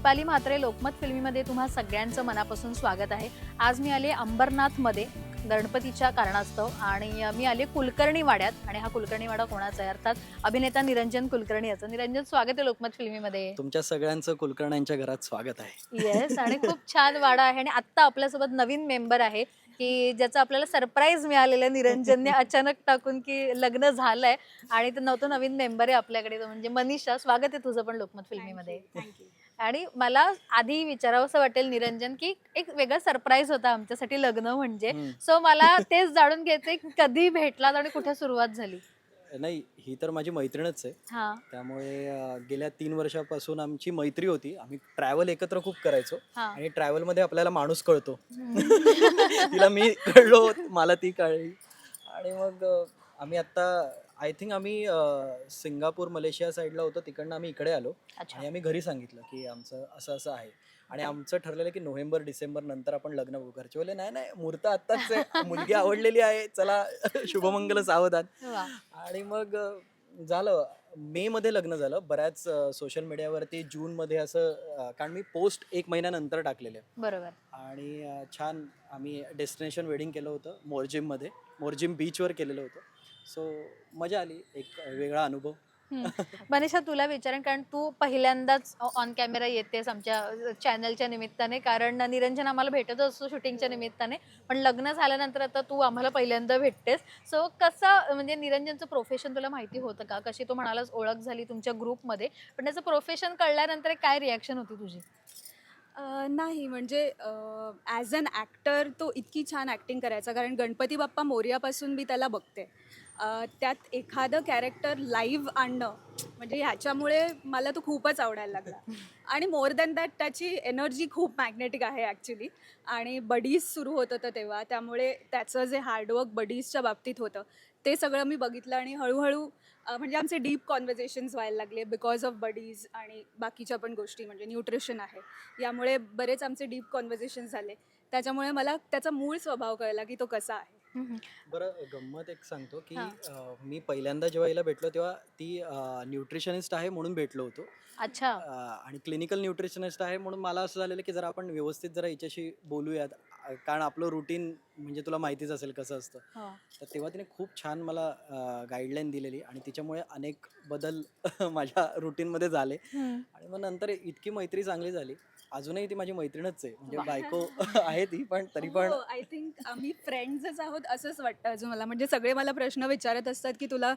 दीपाली म्हात्रे लोकमत फिल्मीमध्ये तुम्हा सगळ्यांचं मनापासून स्वागत आहे. आज मी आले अंबरनाथमध्ये गणपतीच्या कारणास्तव आणि मी आले कुलकर्णी वाड्यात आणि हा कुलकर्णी वाडा कोणाचा आहे? अर्थात अभिनेता निरंजन कुलकर्णी याचं निरंजन स्वागत आहे लोकमत फिल्मीमध्ये. तुमच्या सगळ्यांचं कुलकर्ण्यांच्या घरात स्वागत आहे. येस आणि खूप छान वाडा आहे आणि आत्ता आपल्यासोबत नवीन मेंबर आहे की ज्याचं आपल्याला सरप्राईज मिळालेलं आहे निरंजनने अचानक टाकून की लग्न झालंय. आणि ते नव्हतं नवीन मेंबर आहे आपल्याकडे तो म्हणजे मनीषा. स्वागत आहे तुझं पण लोकमत फिल्मीमध्ये. थँक्यू आणि मला आधी विचारावं असं वाटेल निरंजन की एक वेगळा सरप्राईज होता आमच्यासाठी लग्न म्हणजे. सो मला तेच जाणून घ्यायचंय की कधी भेटलात आणि कुठे सुरुवात झाली? नाही ही तर माझी मैत्रीणच आहे. हा. त्यामुळे गेल्या तीन वर्षापासून आमची मैत्री होती. आम्ही ट्रॅव्हल एकत्र खूप करायचो. आणि ट्रॅव्हलमध्ये आपल्याला माणूस कळतो. तिला मी कळलो मला ती कळली. आणि मग आम्ही आता आय थिंक आम्ही अं, सिंगापूर मलेशिया साईडला होतो तिकडनं आम्ही इकडे आलो. अच्छा. आणि आम्ही घरी सांगितलं की आमचं असं असं आहे. आणि आमचं ठरलेलं की नोव्हेंबर डिसेंबर नंतर आपण लग्न बघू. घरचे बोलले नाही नाही मुहूर्त आत्ताच आहे. मुलगी आवडलेली आहे. चला शुभमंगल सावधान. वा. आणि मग अ, झालं. मे मध्ये लग्न झालं. बऱ्याच सोशल मीडियावरती जून मध्ये असं अ, कारण मी पोस्ट एक महिन्यानंतर टाकलेले. बरोबर. आणि अ, छान आम्ही डेस्टिनेशन वेडिंग केलं होतं मोरजिममध्ये मोरजिम बीचवर केलेलं होतं. सो मजा आली. एक वेगळा अनुभव. मनीषा तुला विचारेन कारण तू पहिल्यांदाच ऑन कॅमेरा येतेस आमच्या चॅनलच्या निमित्ताने. कारण निरंजन आम्हाला भेटत असतो शूटिंगच्या निमित्ताने. पण लग्न झाल्यानंतर आता तू आम्हाला पहिल्यांदा भेटतेस. सो कसं म्हणजे निरंजनचं प्रोफेशन तुला माहिती होतं का? कशी तो म्हणालास ओळख झाली तुमच्या ग्रुपमध्ये पण त्याचं प्रोफेशन कळल्यानंतर काय रिॲक्शन होती तुझी? नाही म्हणजे ॲज अन ॲक्टर तो इतकी छान ॲक्टिंग करायचा. कारण गणपती बाप्पा मोर्यापासून मी त्याला बघते. त्यात एखादं कॅरेक्टर लाईव्ह आणणं म्हणजे ह्याच्यामुळे मला तो खूपच आवडायला लागला. आणि मोर दॅन दॅट त्याची एनर्जी खूप मॅग्नेटिक आहे ॲक्च्युली आणि बडीज सुरू होत होतं तेव्हा त्यामुळे त्याचं जे हार्डवर्क बडीजच्या बाबतीत होतं ते सगळं मी बघितलं आणि हळूहळू म्हणजे आमचे डीप कॉन्व्हर्सेशन्स व्हायला लागले बिकॉज ऑफ बडीज आणि बाकीच्या पण गोष्टी म्हणजे न्यूट्रिशन आहे. यामुळे बरेच आमचे डीप कॉन्व्हर्सेशन्स झाले. त्याच्यामुळे मला त्याचा मूळ स्वभाव कळला की तो कसा आहे. बरं गंमत एक सांगतो की हा. अ, मी पहिल्यांदा जेव्हा हिला भेटलो तेव्हा ती न्यूट्रिशनिस्ट आहे म्हणून भेटलो होतो. अच्छा. अ, आणि क्लिनिकल न्यूट्रिशनिस्ट आहे म्हणून मला असं झालेलं की जरा आपण व्यवस्थित जरा हिच्याशी बोलूयात. कारण आपलं रुटीन म्हणजे तुला माहितीच असेल कसं असतं हो. तर तेव्हा तिने खूप छान मला गाईडलाईन दिलेली आणि तिच्यामुळे अनेक बदल माझ्या रुटीनमध्ये झाले. आणि मग नंतर इतकी मैत्री चांगली झाली अजूनही ती माझी मैत्रीणच आहे म्हणजे. बायको आहे ती पण तरी पण आय थिंक आम्ही फ्रेंड्सच आहोत असंच वाटतं अजून मला म्हणजे सगळे मला प्रश्न विचारत असतात की तुला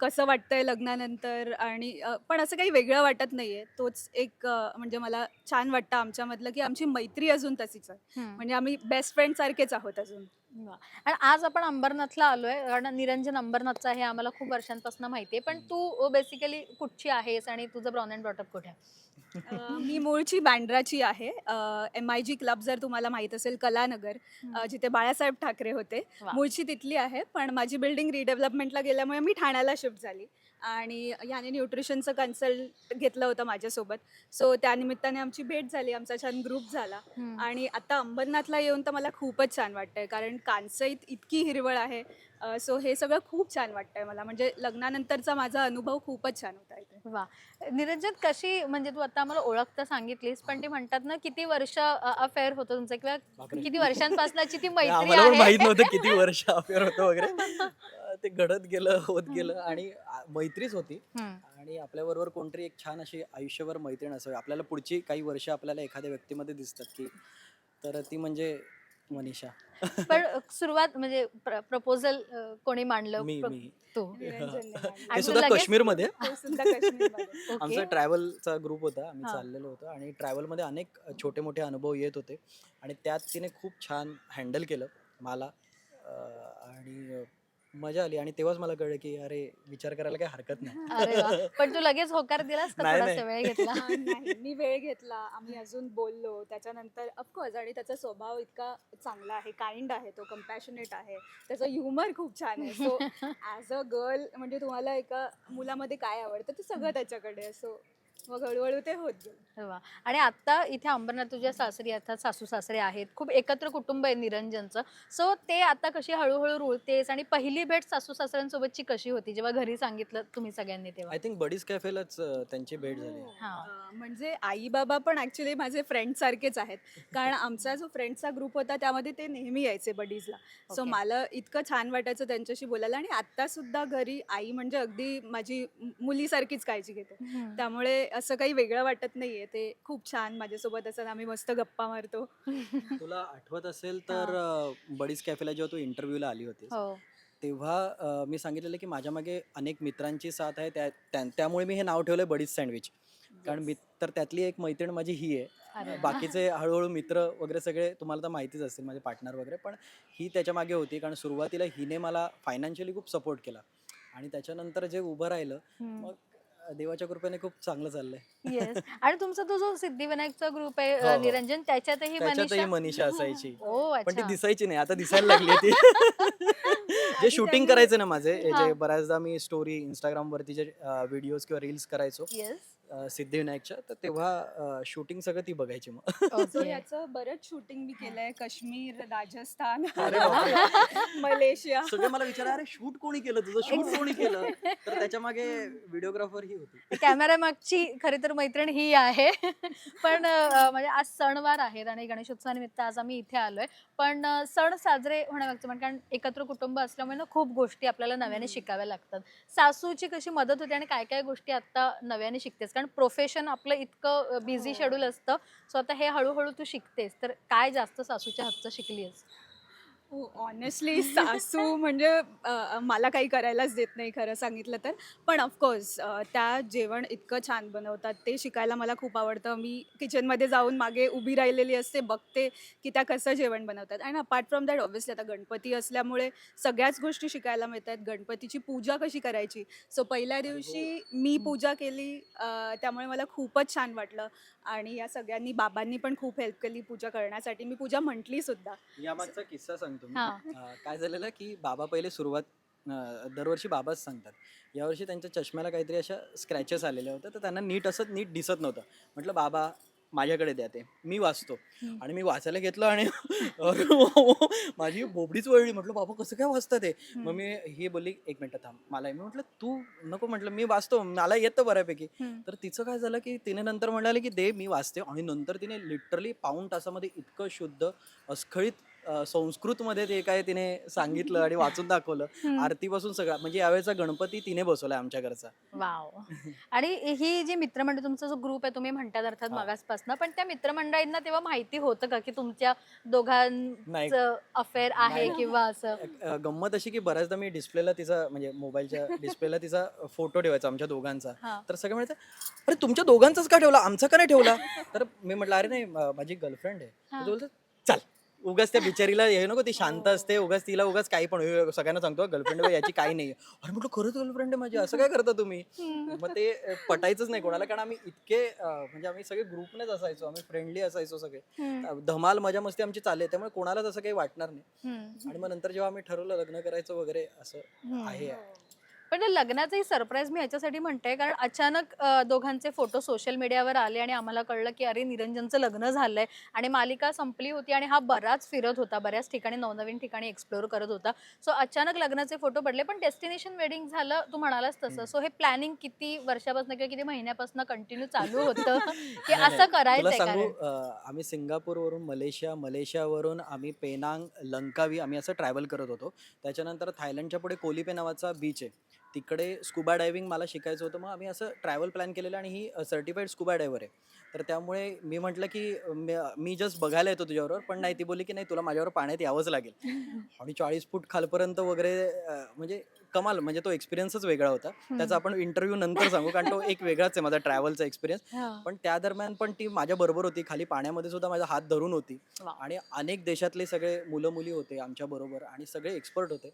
कसं वाटतंय लग्नानंतर आणि पण असं काही वेगळं वाटत नाहीये तोच एक म्हणजे मला छान वाटतं आमच्यामधलं की आमची मैत्री अजून तशीच आहे. म्हणजे आम्ही बेस्ट फ्रेंड सारखेच आहोत अजून. वा. आणि आज आपण अंबरनाथला आलोय. कारण निरंजन अंबरनाथचा आहे आम्हाला खूप वर्षांपासून माहिती आहे. पण तू बेसिकली कुठची आहेस आणि तुझं ब्राऊन अँड ब्रॉटअप कुठे आहे? अ, मी मूळची बँड्राची आहे. एम आय जी क्लब जर तुम्हाला माहीत असेल कलानगर अ, जिथे बाळासाहेब ठाकरे होते. वा. मूळची तिथली आहे. पण माझी बिल्डिंग रिडेव्हलपमेंटला गेल्यामुळे मी ठाण्याला शिफ्ट झाली. आणि ह्याने न्यूट्रिशनचं कन्सल्ट घेतलं होतं माझ्यासोबत. सो त्यानिमित्ताने आमची भेट झाली आमचा छान ग्रुप झाला. आणि आता अंबरनाथला येऊन तर मला खूपच छान वाटतंय कारण कांसईत इतकी हिरवळ आहे. सो हे सगळं खूप छान वाटतंय मला. म्हणजे लग्नानंतरचा माझा अनुभव खूपच छान होता इथे. वा. निरंजन कशी म्हणजे तू आता आम्हाला ओळख तर सांगितलीस पण ते म्हणतात ना किती वर्ष अफेअर होतं तुमचं? किंवा. किती वर्षांपासूनची ती मैत्री पण माहीत आहे नव्हतं किती वर्ष अफेअर होतं वगैरे. ते घडत गेलं होत गेलं आणि मैत्रीच होती. आणि आपल्याबरोबर कोणतरी एक छान अशी आयुष्यभर मैत्रीण असावी. आपल्याला पुढची काही वर्ष आपल्याला एखाद्या व्यक्तीमध्ये दिसतात की तर ती म्हणजे मनीषा. पण सुरुवात म्हणजे प्रपोजल कोणी मांडलं? मी प्र- मी. तू. सुद्धा लगेच- सुद्धा काश्मीरमध्ये. ओके. आमचा ट्रॅव्हलचा ग्रुप होता आम्ही हा. चाललेलो होतो आणि ट्रॅव्हलमध्ये अनेक छोटे मोठे अनुभव येत होते आणि त्यात तिने खूप छान हँडल केलं मला अं, आणि मजा आली आणि तेव्हाच मला कळलं की अरे विचार करायला काही हरकत अरे वा. नाही पण तू लगेच होकार दिलास का नाही, थोडासा नाही. वेळ घेतला? हा, नाही. मी वेळ घेतला. आम्ही अजून बोललो. त्याच्यानंतर ऑफकोर्स आणि त्याचा स्वभाव इतका चांगला आहे काइंड आहे तो कम्पॅशनेट आहे. त्याचा ह्युमर खूप छान आहे. सो ॲज अ गर्ल म्हणजे तुम्हाला एका मुलामध्ये काय आवडतं ते सगळं त्याच्याकडे आहे. सो मग हळूहळू ते होत गेलं वा. आणि आता इथे अंबरनाथ तुझ्या सासरी अर्थात सासू सासरे आहेत. खूप एकत्र कुटुंब आहे निरंजनचं. सो ते आता कशी हळूहळू रुळतेस आणि पहिली भेट सासू सासऱ्यांसोबतची कशी होती? जेव्हा घरी सांगितलं तुम्ही सगळ्यांनी तेव्हा. आय थिंक बडीज कॅफेलाच त्यांची भेट झाली. हा. अं, म्हणजे आई बाबा पण ऍक्च्युली माझे फ्रेंड सारखेच आहेत. कारण आमचा जो फ्रेंडचा ग्रुप होता त्यामध्ये ते नेहमी यायचे बडीजला सो Okay. मला इतकं छान वाटायचं त्यांच्याशी बोलायला आणि आता सुद्धा घरी आई म्हणजे अगदी माझी मु- मुलीसारखीच काळजी घेते. हम्म. त्यामुळे असं काही वेगळं वाटत नाहीये. ते खूप छान माझ्यासोबत असतात आम्ही मस्त गप्पा मारतो. तुला आठवत असेल तर बडीज कॅफेला जेव्हा तू इंटरव्ह्यूला आली होतीस हो. तेव्हा अ, मी सांगितलेलं की माझ्या मागे अनेक मित्रांची साथ आहे. त्या त्या- त्यामुळे मी हे नाव ठेवलंय बडीज सँडविच. कारण मी तर त्यातली एक मैत्रीण माझी ही आहे. अरे वा. बाकीचे हळूहळू मित्र वगैरे सगळे तुम्हाला तर माहितीच असतील माझे पार्टनर वगैरे. पण ही त्याच्यामागे होती कारण सुरुवातीला हिने मला फायनान्शियली खूप सपोर्ट केला. आणि त्याच्यानंतर जे उभं राहिलं हम्म. मग देवाच्या कृपेने खूप चांगलं चाललंय. येस आणि तुमचा तो जो सिद्धिविनायकचा ग्रुप आहे हो, अ, हो. निरंजन त्याच्यातही त्याच्यातही मनीषा मनीषा असायची. ओ पण ती अच्छा. दिसायची नाही आता दिसायला लागली ती. जे शूटिंग त्यांनी- करायचे ना माझे हे हा. जे बऱ्याचदा मी स्टोरी इंस्टाग्राम वरती जे व्हिडिओज किंवा रील्स करायचो येस अ, सिद्धिविनायकच्या तर तेव्हा शूटिंग सगळं ती बघायची मग. So okay. याचं बरंच शूटिंग मी केलंय काश्मीर राजस्थान अरे बापरे. मलेशिया. सगळे मला विचार अरे शूट कोणी केलं तुझं? शूट कोणी केलं? तर त्याच्यामागे व्हिडिओग्राफर ही होती. कॅमेरा मागची खरी तर मैत्रीण ही आहे. पण अ, म्हणजे आज सणवार आहेत आणि गणेशोत्सवानिमित्त आज आम्ही इथे आलोय. पण अ, सण साजरे होण्यामागचं म्हणजे कारण एकत्र कुटुंब असल्यामुळे ना खूप गोष्टी आपल्याला नव्याने शिकाव्या लागतात. सासूची कशी मदत होते आणि काय काय गोष्टी आता नव्याने शिकतेस? कारण प्रोफेशन आपलं इतकं बिझी हो. शेड्यूल असतं. सो आता हे हळूहळू तू शिकतेस. तर काय जास्त सासूच्या हातचं शिकलीस हो ऑनेस्टली सासू म्हणजे अ, मला काही करायलाच देत नाही खरं सांगितलं तर. पण ऑफकोर्स त्या जेवण इतकं छान बनवतात. ते शिकायला मला खूप आवडतं. मी किचनमध्ये जाऊन मागे उभी राहिलेली असते बघते की त्या कसं जेवण बनवतात. आणि अपार्ट फ्रॉम दॅट ऑब्व्हियसली आता गणपती असल्यामुळे सगळ्याच गोष्टी शिकायला मिळतात. गणपतीची पूजा कशी करायची? सो पहिल्या दिवशी मी पूजा केली अ, त्यामुळे मला खूपच छान वाटलं. आणि या सगळ्यांनी बाबांनी पण खूप हेल्प केली पूजा करण्यासाठी. मी पूजा म्हटली सुद्धा. यामागचा किस्सा सांगतो मी. अं, काय झालेलं की बाबा पहिले सुरुवात अं, दरवर्षी बाबाच सांगतात. यावर्षी त्यांच्या चष्म्याला काहीतरी अशा स्क्रॅचेस आलेल्या होत्या तर त्यांना नीट असं नीट दिसत नव्हतं. म्हटलं बाबा माझ्याकडे द्या ते. मी वाचतो. आणि मी वाचायला घेतलं आणि माझी बोबडीच वळली. म्हटलं बाबा कसं काय वाचतं ते? मग मी ही बोलली एक मिनटं थांब. मला मी म्हटलं तू नको म्हटलं मी वाचतो. मला येतं बऱ्यापैकी. तर तिचं काय झालं की तिने नंतर म्हणाले की दे मी वाचते. आणि नंतर तिने लिटरली पाऊण तासामध्ये इतकं शुद्ध अस्खळीत अं, संस्कृतमध्ये ते काय तिने सांगितलं आणि वाचून दाखवलं. आरतीपासून सगळं म्हणजे यावेळेचा गणपती तिने बसवलाय आमच्या घरचा वाव आणि ही जी मित्रमंडळ तुमचा जो ग्रुप आहे तुम्ही म्हणतात अर्थात हा. मागासपासनं पण त्या मित्रमंडळींना तेव्हा माहिती होतं का की तुमच्या नाही. दोघांचं अफेअर आहे नाही. किंवा असं अ, गंमत अशी की बऱ्याचदा मी डिस्प्लेला तिचा म्हणजे मोबाईलच्या डिस्प्लेला तिचा फोटो ठेवायचा आमच्या दोघांचा हा. तर सगळे म्हणतात अरे तुमच्या दोघांचाच का ठेवला आमचा का नाही ठेवला तर मी म्हटलं अरे नाही माझी गर्लफ्रेंड आहे हा. तर चल उगाच त्या बिचारीला हे नको ती शांत असते उगाच तिला उगाच काही पण हे सगळ्यांना सांगतो गर्लफ्रेंड याची काही नाही अरे म्हटलं खरंच गर्लफ्रेंड आहे माझी असं काय करता तुम्ही? मग ते पटायचंच नाही कोणाला कारण आम्ही इतके अ, म्हणजे आम्ही सगळे ग्रुपनेच असायचो आम्ही फ्रेंडली असायचो सगळे. धमाल मजा मस्ती आमची चालले त्यामुळे कोणालाच असं काही वाटणार नाही. आणि मग नंतर जेव्हा आम्ही ठरवलं लग्न करायचं वगैरे असं. आहे. पण लग्नाचंही सरप्राईज मी ह्याच्यासाठी म्हणते कारण अचानक अ, दोघांचे फोटो सोशल मीडियावर आले आणि आम्हाला कळलं की अरे निरंजनचं लग्न झालंय आणि मालिका संपली होती आणि हा बराच फिरत होता बऱ्याच ठिकाणी नवनवीन ठिकाणी एक्सप्लोर करत होता. सो अचानक लग्नाचे फोटो पडले पण डेस्टिनेशन वेडिंग झालं तू म्हणालास तसं. सो हे प्लॅनिंग किती वर्षापासून किंवा किती महिन्यापासून कंटिन्यू चालू होतं की असं नाही. करायचंय सांगू कारण? अं, आम्ही सिंगापूरवरून मलेशिया मलेशियावरून आम्ही पेनांग लंकावी आम्ही असं ट्रॅव्हल करत होतो. त्याच्यानंतर थायलंडच्या पुढे कोलिपे नावाचा बीच आहे. तिकडे स्कुबा डायव्हिंग मला शिकायचं होतं. मग आम्ही असं ट्रॅव्हल प्लॅन केलेलं आणि ही सर्टिफाईड स्कुबा डायव्हर आहे. तर त्यामुळे मी म्हटलं की मी- जस्ट बघायला येतो तुझ्याबरोबर पण नाही ती बोलली की नाही तुला माझ्यावर पाण्यात यावंच लागेल. आणि चाळीस फूट खालपर्यंत वगैरे म्हणजे कमाल म्हणजे तो एक्सपिरियन्सच वेगळा होता. त्याचा आपण इंटरव्ह्यू नंतर सांगू कारण तो एक वेगळाच आहे माझा ट्रॅव्हलचा एक्सपिरियन्स. पण त्या दरम्यान पण ती माझ्या बरोबर होती. खाली पाण्यामध्ये सुद्धा माझा हात धरून होती. आणि अनेक देशातले सगळे मुलं मुली होते आमच्या बरोबर आणि सगळे एक्सपर्ट होते.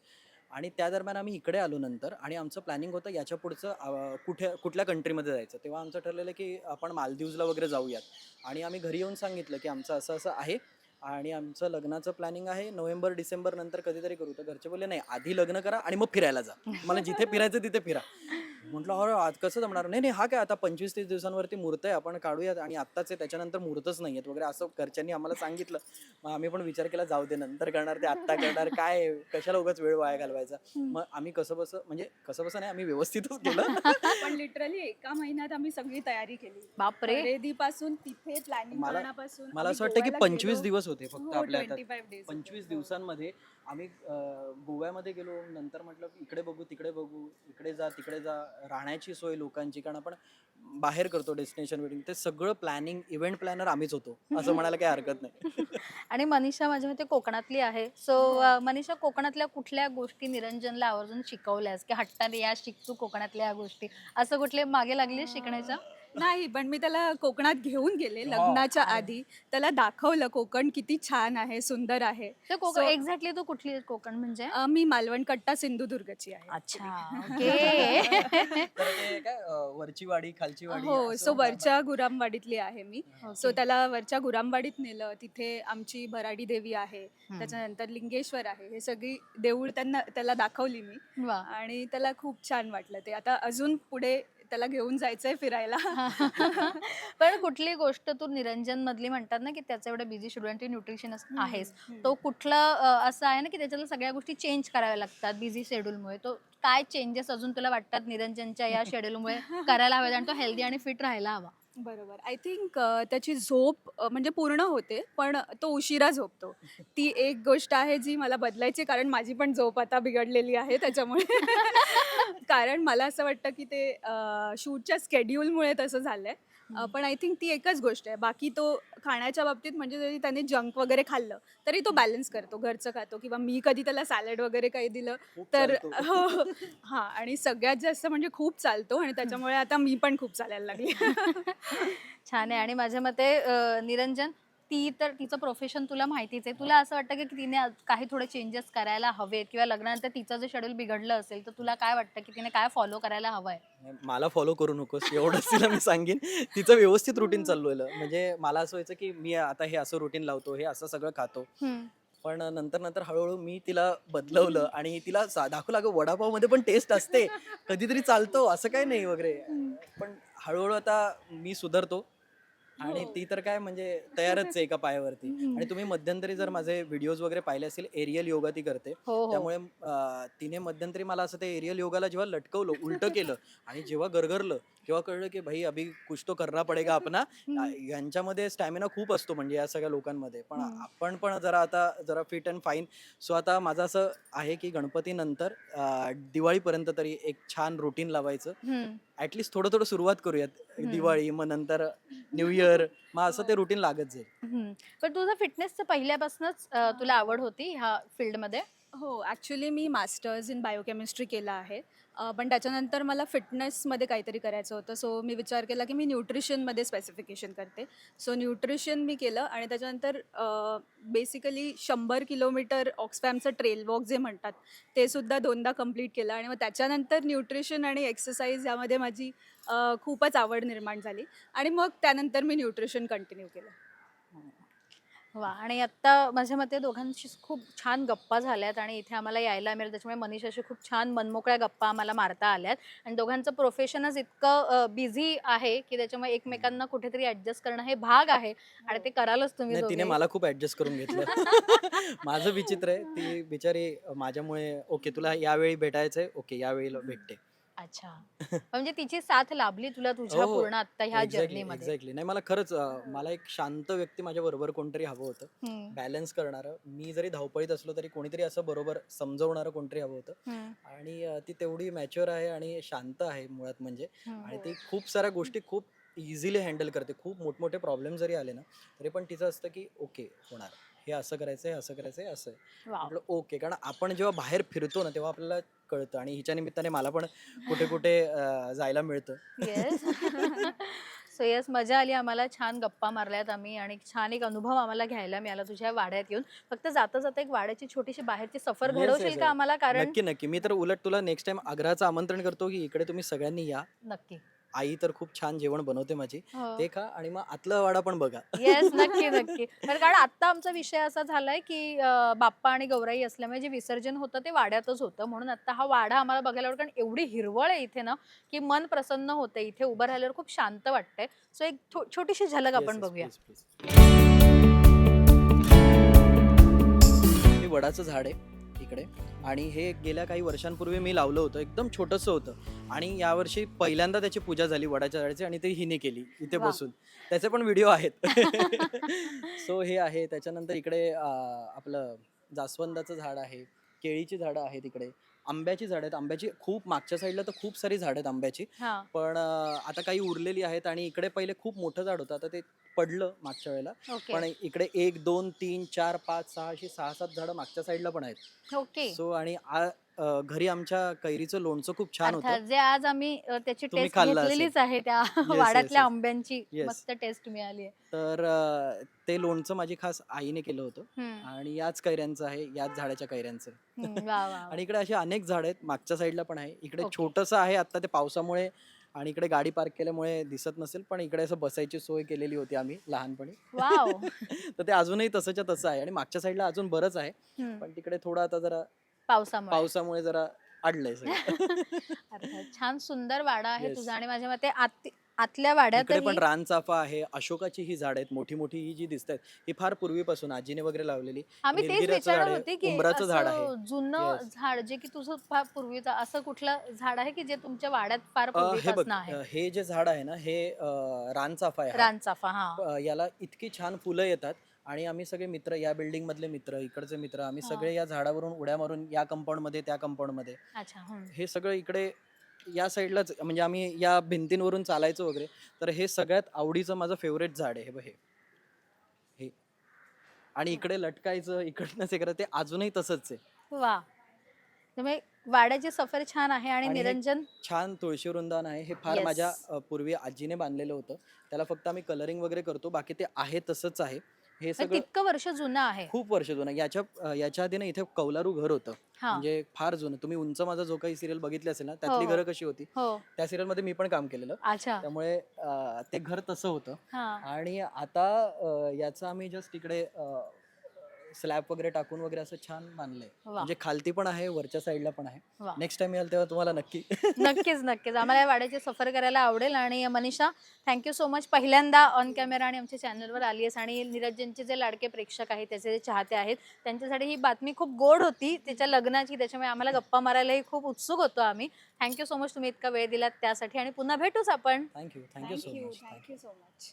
आणि त्या दरम्यान आम्ही इकडे आलो नंतर आणि आमचं प्लॅनिंग होतं याच्या पुढचं कुठे कुठल्या कंट्रीमध्ये जायचं. तेव्हा आमचं ठरलेलं की आपण मालदीवजला वगैरे जाऊयात. आणि आम्ही घरी येऊन सांगितलं की आमचं असं असं आहे आणि आमचं लग्नाचं प्लॅनिंग आहे. नोव्हेंबर डिसेंबर नंतर कधीतरी करू. तर घरचे बोलले नाही आधी लग्न करा आणि मग फिरायला जा. मला जिथे फिरायचं तिथे फिरा. म्हटलं अरे आज कसं जमणार? नाही नाही हा काय आता पंचवीस तीस दिवसांवरती मुहूर्त आहे आपण काढूयात आणि आत्ताच आहे त्याच्यानंतर मुहूर्तच नाही आहेत वगैरे असं घरच्यांनी आम्हाला सांगितलं. मग आम्ही पण विचार केला जाऊ दे नंतर करणार ते आत्ता करणार काय कशाला उगाच वेळ वाया घालवायचा? मग आम्ही कसं बसं म्हणजे कसं बसं नाही आम्ही व्यवस्थितच केलं पण लिटरली एका महिन्यात आम्ही सगळी तयारी केली. बापरे! खरेदीपासून तिथे प्लॅनिंग मला- करण्यापासून मला आम्ही असं वाटतं की गोव्याला पंचवीस गेलो. दिवस होते फक्त हो, आपल्या हातात 25 days होते. पंचवीस. दिवसांमध्ये आम्ही गोव्यामध्ये गेलो नंतर म्हटलं इकडे बघू तिकडे बघू इकडे जा तिकडे जा. राहण्याची सोय लोकांची कारण आपण बाहेर करतो डेस्टिनेशन वेडिंग ते सगळं प्लॅनिंग इव्हेंट प्लॅनर आम्हीच होतो असं म्हणायला काही हरकत नाही. आणि मनीषा माझ्या मते कोकणातली आहे. सो मनीषा कोकणातल्या कुठल्या गोष्टी निरंजनला आवर्जून शिकवल्यास की हट्टाने या शिक तू कोकणातल्या या गोष्टी असं कुठले मागे लागले शिकण्याच्या? नाही पण मी त्याला कोकणात घेऊन गेले लग्नाच्या. आधी. त्याला दाखवलं कोकण किती छान आहे सुंदर आहे. तर कोकण So- एक्झॅक्टली तू कुठली आहे कोकण म्हणजे? अं, मी मालवण कट्टा सिंधुदुर्गची आहे. अच्छा ओके. तर ते काय अं, वरची वाडी खालची वाडी हो असं सो वरच्या गुरामवाडीतली आहे मी. सो. त्याला वरच्या गुरामवाडीत नेलं. तिथे आमची भराडी देवी आहे. त्याच्यानंतर लिंगेश्वर आहे. हे सगळी देऊळ त्यांना त्याला दाखवली मी. वा. आणि त्याला खूप छान वाटलं ते. आता अजून पुढे त्याला घेऊन जायचंय फिरायला. पण कुठली गोष्ट तू निरंजन मधली म्हणतात ना की त्याचं एवढं बिझी शेड्यूल तू न्यूट्रिशन आहेस तो कुठला असं आहे ना की त्याच्याला सगळ्या गोष्टी चेंज कराव्या लागतात बिझी शेड्यूलमुळे तो काय चेंजेस अजून तुला वाटतात निरंजनच्या या शेड्यूलमुळे करायला हव्यात आणि तो हेल्दी आणि फिट राहायला हवा? बरोबर. आय थिंक त्याची झोप अ, म्हणजे पूर्ण होते पण तो उशिरा झोपतो. ती एक गोष्ट आहे जी मला बदलायची कारण माझी पण झोप आता बिघडलेली आहे त्याच्यामुळे. कारण मला असं वाटतं की ते शूटच्या स्केड्यूलमुळे तसं झालंय. अ, पण आय थिंक ती एकच गोष्ट आहे. बाकी तो खाण्याच्या बाबतीत म्हणजे जरी त्याने जंक वगैरे खाल्लं तरी तो बॅलन्स करतो. घरचं खातो किंवा मी कधी त्याला सॅलड वगैरे काही दिलं खूप तर चालतो. हो. हां आणि सगळ्यात जास्त म्हणजे खूप चालतो आणि त्याच्यामुळे आता मी पण खूप चालायला लागली. छान आहे. आणि माझ्या मते अ, निरंजन ती तर तिचं प्रोफेशन तुला माहितीच आहे. तुला असं वाटतं की तिने काही थोडे चेंजेस करायला हवेत किंवा लग्नानंतर तिचं जे शेड्यूल बिघडलं असेल तर तुला काय वाटतं की तिने काय फॉलो करायला हवंय? मला फॉलो करू नकोस. एवढंच तिला मी सांगेन. तिचं व्यवस्थित रुटीन चाललेलं म्हणजे मला असं व्हायचं की मी आता हे असं रुटीन लावतो हे असं सगळं खातो. पण नंतर नंतर हळूहळू मी तिला बदलवलं आणि तिला सा- दाखवलं अगं वडापावमध्ये पण टेस्ट असते. कधीतरी चालतो असं काही नाही वगैरे. पण हळूहळू आता मी सुधारतो. आणि हो. ती तर काय म्हणजे तयारच आहे एका पायावरती. आणि तुम्ही मध्यंतरी जर माझे व्हिडिओज वगैरे पाहिले असतील एरियल योगा ती करते. हो हो. त्यामुळे अं, तिने मध्यंतरी मला असं ते एरियल योगाला जेव्हा लटकवलं उलट केलं आणि जेव्हा गरगरलं तेव्हा कळलं की भाई अभि कुछ तो करना पडेगा आपला आ, यांच्यामध्ये स्टॅमिना खूप असतो म्हणजे या सगळ्या लोकांमध्ये. पण हम्म. आपण पण जरा आता जरा फिट अँड फाईन. सो आता माझं असं आहे की गणपती नंतर दिवाळीपर्यंत तरी एक छान रुटीन लावायचं. हम्म. ऍटलिस्ट थोडं थोडं सुरुवात करूयात. हम्म. दिवाळी मग नंतर न्यू इयर मग असं ते रुटीन लागत जाईल. हम्म. पण तुझं फिटनेसचं पहिल्यापासूनच अ, तुला आवड होती ह्या फील्डमध्ये हो ॲक्च्युली मी मास्टर्स इन बायोकेमिस्ट्री केलं आहे. पण त्याच्यानंतर मला फिटनेसमध्ये काहीतरी करायचं होतं. सो मी विचार केला की मी न्यूट्रिशनमध्ये स्पेसिफिकेशन करते. सो न्यूट्रिशन मी केलं आणि त्याच्यानंतर बेसिकली शंभर किलोमीटर ऑक्सफॅमचं ट्रेल वॉक जे म्हणतात ते सुद्धा दोनदा कंप्लीट केलं आणि मग त्याच्यानंतर न्यूट्रिशन आणि एक्सरसाइज यामध्ये माझी खूपच आवड निर्माण झाली. आणि मग त्यानंतर मी न्यूट्रिशन कंटिन्यू केलं. वा आणि आता माझ्या मते दोघांशी खूप छान गप्पा झाल्यात आणि इथे आम्हाला यायला मिळेल त्याच्यामुळे मनीषाशी खूप छान मनमोकळ्या गप्पा आम्हाला मारता आल्यात. आणि दोघांचं प्रोफेशनच इतकं बिझी आहे की त्याच्यामुळे एकमेकांना कुठेतरी ऍडजस्ट करणं हे भाग आहे आणि ते करालच तुम्ही नाही तिने दोघे. मला खूप ऍडजस्ट करून घेतलं. माझं विचित्र आहे ती बिचारी माझ्यामुळे ओके तुला यावेळी भेटायचंय? ओके यावेळी भेटते. अच्छा. म्हणजे तिची साथ लाभली तुला तुझ्या हो. पूर्ण आता ह्या जर्नीमध्ये एक्झॅक्टली नाही मला खरंच अं, मला एक शांत व्यक्ती माझ्या बरोबर कोणतरी हवं होतं. हम्म, बॅलन्स करणारं मी जरी धावपळीत असलो तरी कोणीतरी असं बरोबर समजवणारं कोणतरी हवं होतं. हम्म, आणि अं, ती तेवढी मॅच्युअर आहे आणि शांत आहे मुळात म्हणजे. हम्म. आणि ती खूप साऱ्या गोष्टी खूप इझिली हँडल करते. खूप मोठमोठे प्रॉब्लेम जरी आले ना तरी पण तिचं असतं की ओके होणार. हे असं करायचं हे असं करायचं हे असं आहे. वाव. म्हटलं ओके कारण आपण जेव्हा बाहेर फिरतो ना तेव्हा आपल्याला कळतं आणि हिच्या निमित्ताने मला पण कुठे कुठे अं, जायला मिळतं. येस सो येस मजा आली. आम्हाला छान गप्पा मारल्यात आम्ही आणि छान एक अनुभव आम्हाला घ्यायला मिळाला तुझ्या वाड्यात येऊन. फक्त जाता जाता एक वाड्याची छोटीशी बाहेरची सफर Yes, yes, घडवशील का. आम्हाला? कारण नक्की नक्की. मी तर उलट तुला नेक्स्ट टाइम आग्राचं आमंत्रण करतो की इकडे तुम्ही सगळ्यांनी या. नक्की. आई तर खूप छान जेवण बनवते माझी. हो. ते खा आणि मग आतला वाडा पण बघा. येस नक्की नक्की. तर कारण आता आमचा विषय असा झालाय की अं, बाप्पा आणि गौराई असल्यामुळे जे विसर्जन होतं ते वाड्यातच होतं. म्हणून आता हा वाडा आम्हाला बघायला आवडतो कारण एवढी हिरवळ आहे इथे ना की मन प्रसन्न होतं इथे उभं राहिल्यावर खूप शांत वाटतंय. सो एक थो- छोटीशी झलक आपण yes, बघूया. please, please. हे वडाचं झाड आहे. इकडे आणि हे गेल्या काही वर्षांपूर्वी मी लावलं होतं एकदम छोटंसं होतं. आणि यावर्षी पहिल्यांदा त्याची पूजा झाली वडाच्या झाडाची आणि ते हिने केली इथे वा. बसून. त्याचे पण व्हिडिओ आहेत. सो हे आहे त्याच्यानंतर इकडे अं, आपलं जास्वंदाचं झाड आहे केळीची झाडं आहेत इकडे. आंब्याची झाडं आहेत. आंब्याची खूप मागच्या साईडला तर खूप सारी झाडं आहेत आंब्याची. हा. पण अं, आता काही उरलेली आहेत आणि इकडे पहिले खूप मोठं झाड होतं. आता ते पडलं मागच्या वेळेला. ओके. पण इकडे एक दोन तीन चार पाच सहा अशी सहा सात झाडं मागच्या साईडला पण आहेत. ओके. सो आणि आ- अं, घरी आमच्या कैरीचं लोणचं खूप छान अर्थात होतं जे आज आम्ही अ, त्याची तुम्ही टेस्ट खाल्लं असेल. घेतलेलीच आहे त्या वाड्यातल्या. आंब्यांची. मस्त टेस्ट मिळाली तर अं, ते लोणचं माझी खास आईने केलं होतं आणि याच कैऱ्यांचं आहे याच झाडाच्या कैऱ्यांचं वा वा. आणि इकडे अशी अनेक झाड आहेत मागच्या साईडला पण आहे इकडे Okay. छोटंसं आहे आता ते पावसामुळे आणि इकडे गाडी पार्क केल्यामुळे दिसत नसेल पण इकडे असं बसायची सोय केलेली होती आम्ही लहानपणी वाव तर ते अजूनही तसंच्या तसं आहे आणि मागच्या साईडला अजून बरंच आहे हम्म, पण तिकडे थोडं आता जरा पावसामुळे पावसामुळे जरा अडलंय सगळं अर्थात छान सुंदर वाडा आहे Yes. तुझा आणि माझ्या मते आत- आतल्या वाड्यात इकडे पण रानचाफा आहे अशोकाची ही झाड आहेत मोठी मोठी ही जी दिसत ही फार पूर्वीपासून आजीने वगैरे लावलेली आम्ही तेच निलगिरीचं झाड विचारत आहे, होते की उंबराचं झाड आहे. असं जुनं Yes. झाड जे की तुझं फार पूर्वीचं असं कुठलं झाड आहे की जे तुमच्या वाड्यात फार अ, हे बघ पूर्वीपासून आहे अ, हे जे झाड आहे ना हे अ, रानचाफा आहे हा. रानचाफा हा अ, याला इतकी छान फुलं येतात आणि आम्ही सगळे मित्र या बिल्डिंग मधले मित्र इकडचे मित्र आम्ही हा. सगळे या झाडावरून उड्या मारून या कंपाऊंडमध्ये त्या कंपाऊंडमध्ये अच्छा. हे. सगळं इकडे या साईडलाच म्हणजे आम्ही या भिंतींवरून चालायचो वगैरे तर हे सगळ्यात आवडीचं माझं फेवरेट झाड आहे हे बघ हे. हे. आणि इकडे लटकायचं इकडनं हे करायचं ते अजूनही तसंच आहे. वा. त्यामुळे वाड्याची सफर छान आहे आणि आणि हे निरंजन? छान तुळशी वृंदावन आहे हे फार Yes. माझ्या अ, पूर्वी आजीने बांधलेलं होतं. त्याला फक्त आम्ही कलरिंग वगैरे करतो बाकी ते आहे तसंच आहे. हे सगळं तितकं वर्ष जुनं आहे. खूप वर्ष जुनं याच्या याच्या आधी ना इथे कौलारू घर होतं. हा. म्हणजे फार जुनं. तुम्ही उंच माझा जो काही सिरियल बघितली असेल ना त्यातली हो. घरं कशी होती? हो. त्या सिरियलमध्ये मी पण काम केलेलं. अच्छा. त्यामुळे ते घर तसं होतं. हा. आणि आता याचं आम्ही जस्ट इकडे स्लॅब वगैरे टाकून वगैरे असं छान बांधलंय. म्हणजे खालती पण आहे वरच्या साईडला पण आहे. नेक्स्ट टाइम याल तेव्हा तुम्हाला नक्की. नक्कीच नक्कीच. आम्हाला या वाड्याची सफर करायला आवडेल. आणि Manisha thank you so much पहिल्यांदा ऑन कॅमेरा आणि आमच्या चॅनलवर आली आहेस. आणि निरंजनचे जे लाडके प्रेक्षक आहेत त्याचे जे चाहते आहेत त्यांच्यासाठी ही बातमी खूप गोड होती. त्याच्या लग्नाची त्याच्यामुळे आम्हाला गप्पा मारायलाही खूप उत्सुक होतो आम्ही. थँक्यू सो मच तुम्ही इतका वेळ दिलात त्यासाठी. आणि पुन्हा भेटूच आपण. Thank you thank you so much thank you so much